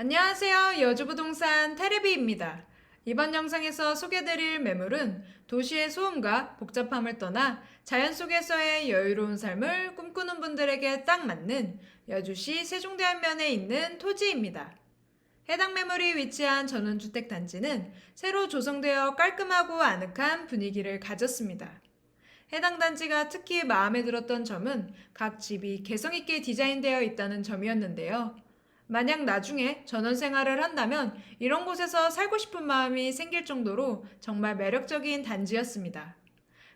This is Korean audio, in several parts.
안녕하세요. 여주부동산 테레비입니다. 이번 영상에서 소개드릴 매물은 도시의 소음과 복잡함을 떠나 자연 속에서의 여유로운 삶을 꿈꾸는 분들에게 딱 맞는 여주시 세종대안면에 있는 토지입니다. 해당 매물이 위치한 전원주택 단지는 새로 조성되어 깔끔하고 아늑한 분위기를 가졌습니다. 해당 단지가 특히 마음에 들었던 점은 각 집이 개성있게 디자인되어 있다는 점이었는데요. 만약 나중에 전원 생활을 한다면 이런 곳에서 살고 싶은 마음이 생길 정도로 정말 매력적인 단지였습니다.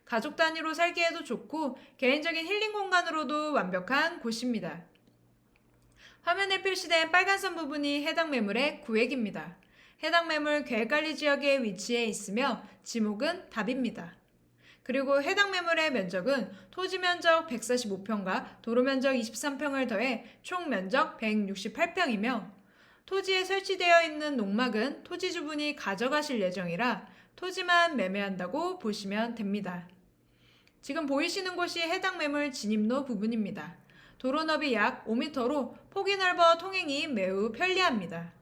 가족 단위로 살기에도 좋고 개인적인 힐링 공간으로도 완벽한 곳입니다. 화면에 표시된 빨간선 부분이 해당 매물의 구획입니다. 해당 매물 계획관리 지역에 위치해 있으며 지목은 답입니다. 그리고 해당 매물의 면적은 토지 면적 145평과 도로 면적 23평을 더해 총 면적 168평이며 토지에 설치되어 있는 농막은 토지 주분이 가져가실 예정이라 토지만 매매한다고 보시면 됩니다. 지금 보이시는 곳이 해당 매물 진입로 부분입니다. 도로 너비 약 5m로 폭이 넓어 통행이 매우 편리합니다.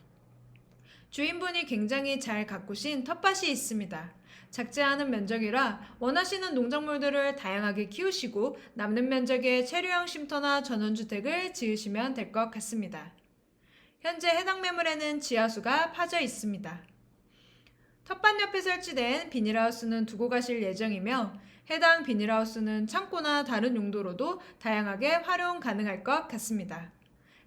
주인분이 굉장히 잘 가꾸신 텃밭이 있습니다. 작지 않은 면적이라 원하시는 농작물들을 다양하게 키우시고 남는 면적에 체류형 쉼터나 전원주택을 지으시면 될 것 같습니다. 현재 해당 매물에는 지하수가 파져 있습니다. 텃밭 옆에 설치된 비닐하우스는 두고 가실 예정이며 해당 비닐하우스는 창고나 다른 용도로도 다양하게 활용 가능할 것 같습니다.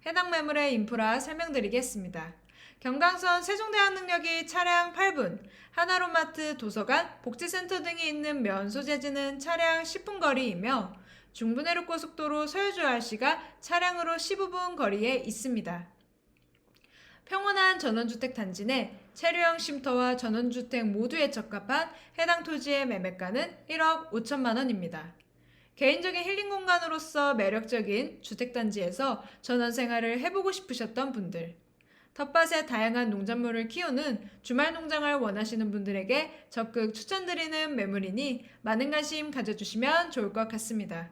해당 매물의 인프라 설명드리겠습니다. 경강선 세종대학능력이 차량 8분, 하나로마트, 도서관, 복지센터 등이 있는 면 소재지는 차량 10분 거리이며 중부내륙 고속도로 서유주RC가 차량으로 15분 거리에 있습니다. 평온한 전원주택 단지 내 체류형 쉼터와 전원주택 모두에 적합한 해당 토지의 매매가는 1억 5천만 원입니다. 개인적인 힐링 공간으로서 매력적인 주택단지에서 전원 생활을 해보고 싶으셨던 분들, 텃밭에 다양한 농작물을 키우는 주말 농장을 원하시는 분들에게 적극 추천드리는 매물이니 많은 관심 가져주시면 좋을 것 같습니다.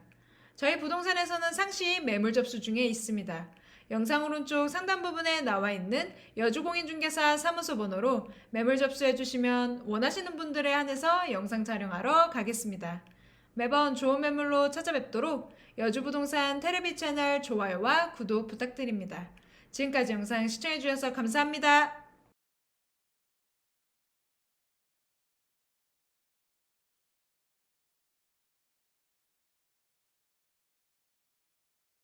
저희 부동산에서는 상시 매물 접수 중에 있습니다. 영상 오른쪽 상단 부분에 나와 있는 여주공인중개사 사무소 번호로 매물 접수해 주시면 원하시는 분들에 한해서 영상 촬영하러 가겠습니다. 매번 좋은 매물로 찾아뵙도록 여주부동산 테레비 채널 좋아요와 구독 부탁드립니다. 지금까지 영상 시청해주셔서 감사합니다.